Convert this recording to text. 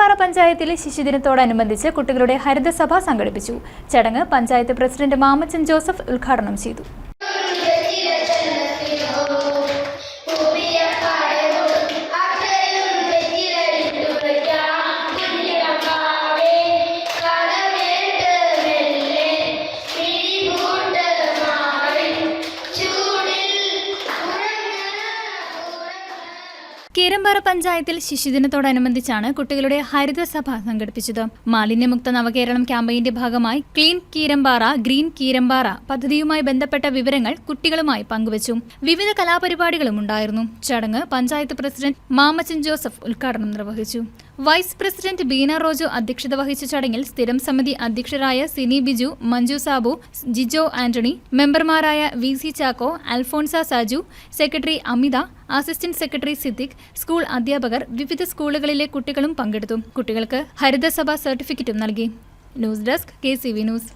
കീരമ്പാറ പഞ്ചായത്തിലെ ശിശുദിനത്തോടനുബന്ധിച്ച് കുട്ടികളുടെ ഹരിതസഭ സംഘടിപ്പിച്ചു. ചടങ്ങ് പഞ്ചായത്ത് പ്രസിഡന്റ് മാമച്ചൻ ജോസഫ് ഉദ്ഘാടനം ചെയ്തു. കീരമ്പാറ പഞ്ചായത്തിൽ ശിശുദിനത്തോടനുബന്ധിച്ചാണ് കുട്ടികളുടെ ഹരിതസഭ സംഘടിപ്പിച്ചത്. മാലിന്യമുക്ത നവകേരളം ക്യാമ്പയിന്റെ ഭാഗമായി ക്ലീൻ കീരമ്പാറ ഗ്രീൻ കീരമ്പാറ പദ്ധതിയുമായി ബന്ധപ്പെട്ട വിവരങ്ങൾ കുട്ടികളുമായി പങ്കുവച്ചു. വിവിധ കലാപരിപാടികളും ഉണ്ടായിരുന്നു. ചടങ്ങ് പഞ്ചായത്ത് പ്രസിഡന്റ് മാമച്ചൻ ജോസഫ് ഉദ്ഘാടനം നിർവഹിച്ചു. വൈസ് പ്രസിഡന്റ് ബീന റോജു അധ്യക്ഷത വഹിച്ച ചടങ്ങിൽ സ്ഥിരം സമിതി അധ്യക്ഷരായ സിനി ബിജു മഞ്ജു സാബു ജിജോ ആന്റണി മെമ്പർമാരായ V C Chacko Alphonsa Saju secretary Amitha assistant secretary Siddique school അധ്യാപകർ വിവിധ സ്കൂളുകളിലെ കുട്ടികളും പങ്കെടുത്തു. കുട്ടികൾക്ക് ഹരിതസഭ സർട്ടിഫിക്കറ്റും നൽകി. News desk K news.